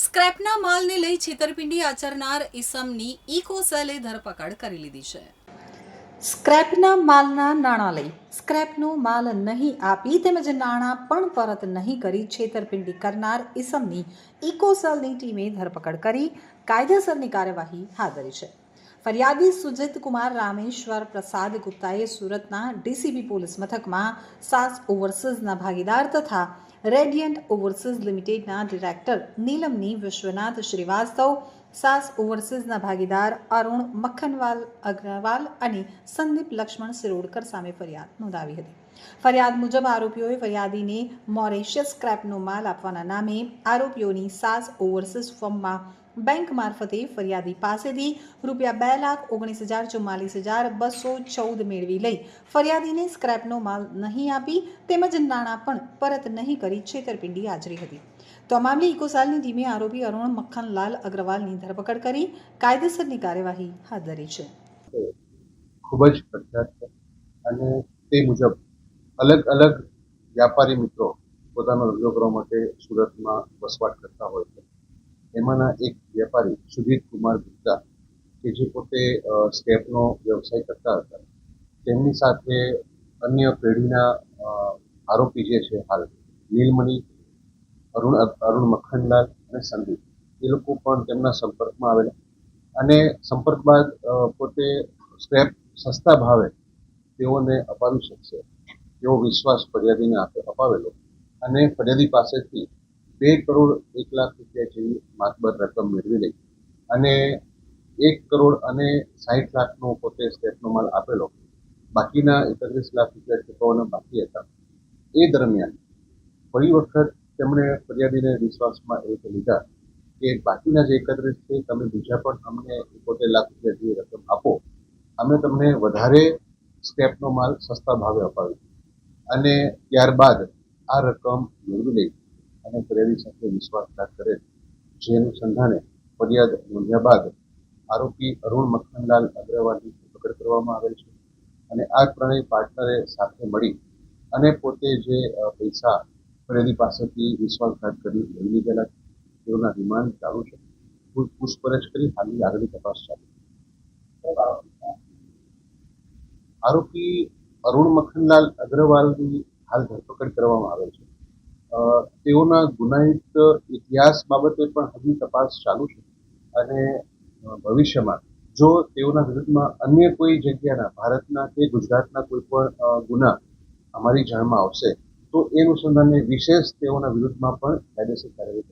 સ્ક્રેપના માલને લઈ છેતરપિંડી આચરનાર ઇસમની ઇકો સેલે ધરપકડ કરી લીધી છે. સ્ક્રેપના માલના નાણાં લઈ. સ્ક્રેપનો માલ નહીં આપી તેમજ નાણાં પણ પરત નહીં કરી છેતરપિંડી કરનાર ઇસમની ઇકોસેલની ટીમે ધરપકડ કરી. કાયદેસરની કાર્યવાહી હાથ ધરી છે. ફરિયાદી સુજીત કુમાર રામેશ્વર પ્રસાદ ગુપ્તાએ સુરતના ડીસીબી પોલીસ મથકમાં સાસ ઓવરસીઝના ભાગીદાર તથા રેડિયન્ટ ઓવરસીઝ લિમિટેડના ડિરેક્ટર નીલમની વિશ્વનાથ શ્રીવાસ્તવ, સાસ ઓવરસીઝના ભાગીદાર અરુણ મક્ખનવાલ અગ્રવાલ અને સંદીપ લક્ષ્મણ સિરોડકર સામે ફરિયાદ નોંધાવી હતી. ફરિયાદ મુજબ આરોપીઓએ ફરિયાદીને મોરેશિયસ સ્ક્રેપનો માલ આપવાના નામે આરોપીઓની સાસ ઓવરસીઝ ફર્મમાં બેંક મારફતે ફરિયાદી પાસેથી રૂપિયા બે લાખ ઓગણીસ હજાર ચુમ્માલીસ હજાર બસો ચૌદ મેળવી લઈ ફરિયાદીને સ્ક્રેપનો માલ નહીં આપી તેમજ નાણાં પણ પરત નહીં કરી છેતરપિંડી આચરી હતી. તો આ મામલે ઇકોસાલની ટીમે આરોપી અરુણ મક્ખનલાલ અગ્રવાલની ધરપકડ કરી કાયદેસરની કાર્યવાહી હાથ ધરી છે. ખૂબ જ પ્રખ્યાત છે અને તે મુજબ અલગ અલગ વ્યાપારી મિત્રો પોતાનો ધંધો કરવા માટે સુરતમાં વસવાટ કરતા હોય છે. એમાંના એક વેપારી સુધીર કુમાર ગુપ્તા કે જે પોતે સ્ટેપનો વ્યવસાય કરતા હતા. તેમની સાથે અન્ય પેઢીના આરોપી જે છે હાલ, નીલમણી, અરુણ અરુણ મક્ખનલાલ અને સંદીપ. એ લોકો પણ તેમના સંપર્કમાં આવેલા અને સંપર્ક બાદ પોતે સ્ટેપ સસ્તા ભાવે તેઓને અપાવી શકશે. એવો વિશ્વાસ ફરિયાદીને અપાવેલો. અને ફરિયાદી પાસેથી બે કરોડ એક લાખ રૂપિયા જેવી માતબર રકમ મેળવી લઈ અને એક કરોડ અને સાહીઠ લાખનો પોતે સ્ટેપનો માલ આપેલો. બાકીના એકત્રીસ લાખ રૂપિયા ચૂકવવાના બાકી હતા. એ દરમિયાન ફરી વખત તેમણે ફરિયાદીને વિશ્વાસમાં એક લીધા કે બાકીના જે એકત્રીસ છે, તમે બીજા પણ અમને એકોતેર લાખ રૂપિયા જેવી રકમ આપો. અમે તમને વધારે સ્ટેપનો માલ સસ્તા ભાવે અપાવીશું. અને ત્યારબાદ આ રકમ મેળવી લઈ અને પ્રેરી સાથે વિશ્વાસઘાત કરે. જે અનુસંધાને ફરિયાદ નોંધ્યા બાદ આરોપી અરુણ મખનલાલ અગ્રવાલની ધરપકડ કરવામાં આવેલ છે અને આ ત્રણેય પાર્ટનરે સાથે મળી અને પોતે જે પૈસા ફરિયાદી પાસેથી વિશ્વાસઘાત કરી લઈ લીધેલા તેઓના રિમાન્ડ ચાલુ છે. પૂછપરછ કરી હાલની આગળની તપાસ ચાલુ આરોપી અરુણ મખનલાલ અગ્રવાલની હાલ ધરપકડ કરવામાં આવે છે. તેઓના ગુનાહિત ઇતિહાસ બાબતે પણ હજી તપાસ ચાલુ છે અને ભવિષ્યમાં જો તેઓના વિરુદ્ધમાં અન્ય કોઈ જગ્યાના, ભારતના કે ગુજરાતના કોઈ પણ ગુના અમારી જાણમાં આવશે, તો એ અનુસંધાને વિશેષ તેઓના વિરુદ્ધમાં પણ કાયદેસર કાર્યવાહી